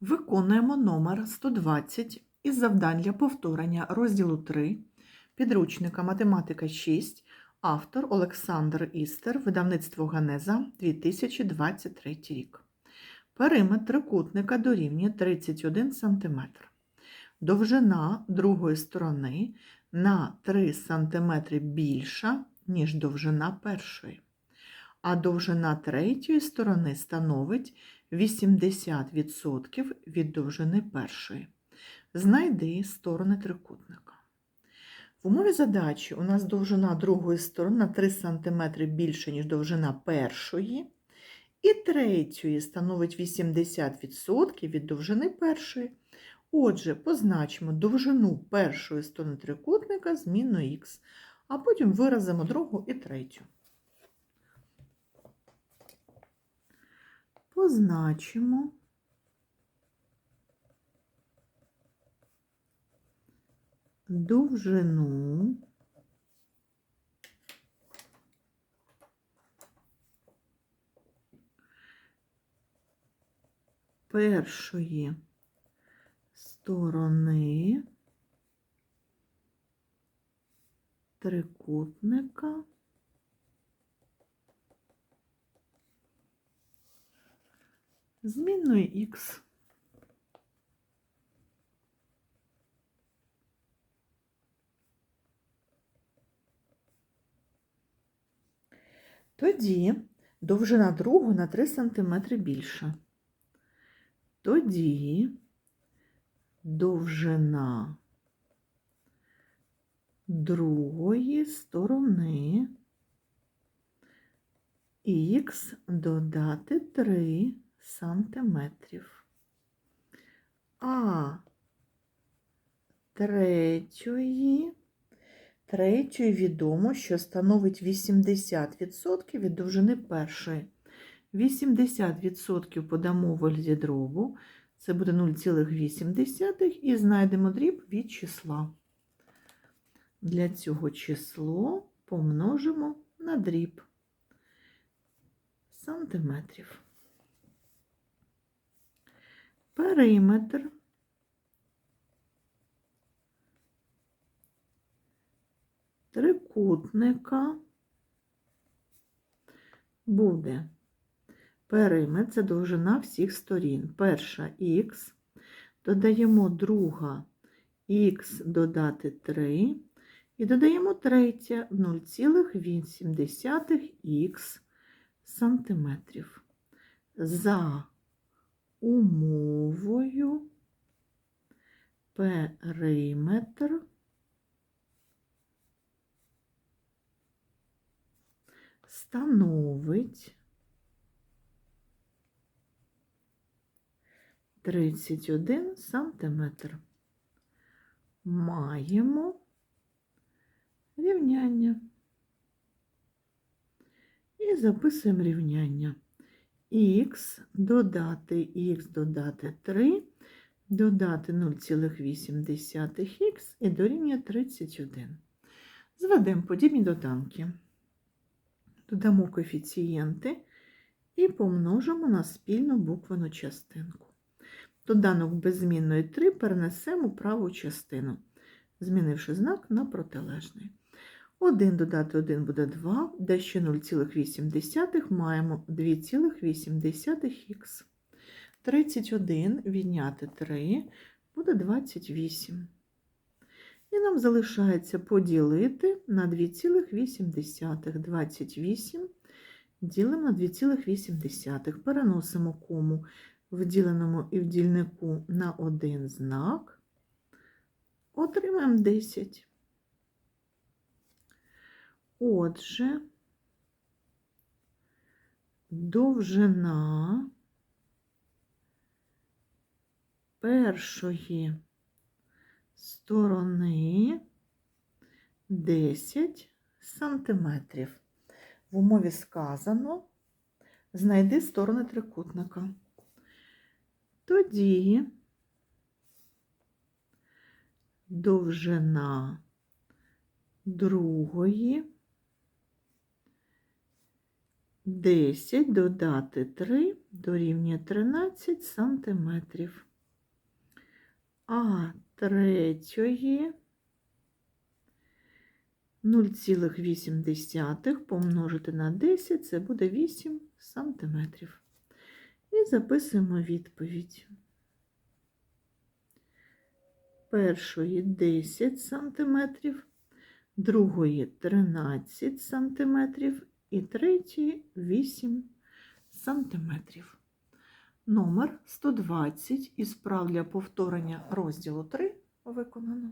Виконуємо номер 120 із завдань для повторення розділу 3 підручника Математика 6, автор Олександр Істер, видавництво Ганеза 2023 рік. Периметр трикутника дорівнює 31 см. Довжина другої сторони на 3 см більша, ніж довжина першої. А довжина третьої сторони становить 80% від довжини першої. Знайди сторони трикутника. В умові задачі у нас довжина другої сторони на 3 см більше, ніж довжина першої, і третьої становить 80% від довжини першої. Отже, позначимо довжину першої сторони трикутника змінною х, а потім виразимо другу і третю. Позначимо. Довжину. Першої сторони трикутника змінною х. Тоді довжина другу на 3 см більша. Тоді довжина другої сторони х додати 3 сантиметрів. А третьої, третьої відомо, що становить 80% від довжини першої. 80% подамо вигляді дробу, це буде 0,8 і знайдемо дріб від числа. Для цього число помножимо на дріб сантиметрів. Периметр. Трикутника. Буде. Периметр, це довжина всіх сторін. Перша х, додаємо друга х додати 3, і додаємо третя 0,8х сантиметрів. За умовою периметр становить 31 сантиметр. Маємо рівняння. І записуємо рівняння х додати х додати 3, додати 0,8х і дорівнює 31. Зведемо подібні доданки. Додамо коефіцієнти і помножимо на спільну буквену частинку. Доданок беззмінної 3 перенесемо у праву частину, змінивши знак на протилежний. 1 додати 1 буде 2, де ще 0,8 маємо 2,8х. 31 відняти 3 буде 28. І нам залишається поділити на 2,8. 28 ділимо на 2,8. Переносимо кому в діленому і в дільнику на один знак. Отримаємо 10. Отже, довжина першої сторони 10 сантиметрів. В умові сказано, знайди сторони трикутника. Тоді довжина другої 10 додати 3 дорівнює 13 сантиметрів. А третьої 0,8 помножити на 10 це буде 8 сантиметрів. І записуємо відповідь. Першої 10 сантиметрів, другої 13 сантиметрів і третій 8 сантиметрів. Номер 120 із прав для повторення розділу 3 виконано.